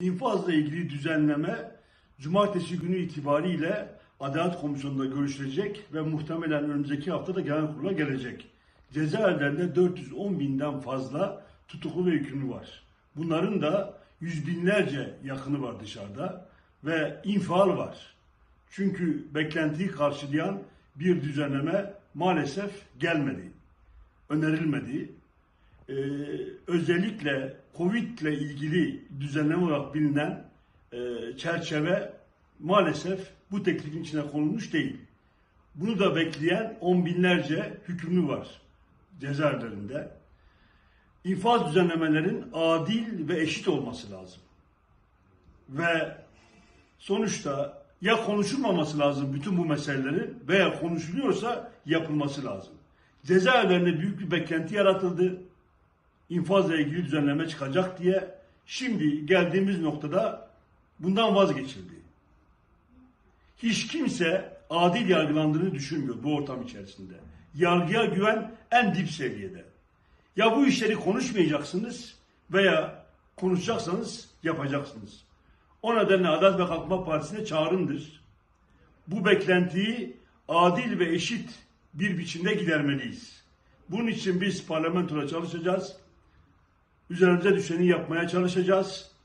İnfazla ilgili düzenleme cumartesi günü itibariyle Adalet Komisyonu'nda görüşülecek ve muhtemelen önümüzdeki hafta da genel kurula gelecek. Cezaevlerinde 410 binden fazla tutuklu ve hükümlü var. Bunların da yüz binlerce yakını var dışarıda ve infial var. Çünkü beklentiyi karşılayan bir düzenleme maalesef gelmedi, önerilmedi. Ee, özellikle Covid ile ilgili düzenleme olarak bilinen e, çerçeve maalesef bu teklifin içine konulmuş değil. Bunu da bekleyen on binlerce hükümlü var cezaevlerinde. İnfaz düzenlemelerin adil ve eşit olması lazım. Ve sonuçta ya konuşulmaması lazım bütün bu meselelerin veya konuşuluyorsa yapılması lazım. Cezaevlerinde büyük bir beklenti yaratıldı. İnfazla ilgili düzenleme çıkacak diye. Şimdi geldiğimiz noktada bundan vazgeçildi. Hiç kimse adil yargılandığını düşünmüyor bu ortam içerisinde. Yargıya güven en dip seviyede. Ya bu işleri konuşmayacaksınız veya konuşacaksanız yapacaksınız. O nedenle Adalet ve Kalkınma Partisi'ne çağrımdır. Bu beklentiyi adil ve eşit bir biçimde gidermeliyiz. Bunun için biz parlamentoda çalışacağız. Üzerimize düşeni yapmaya çalışacağız.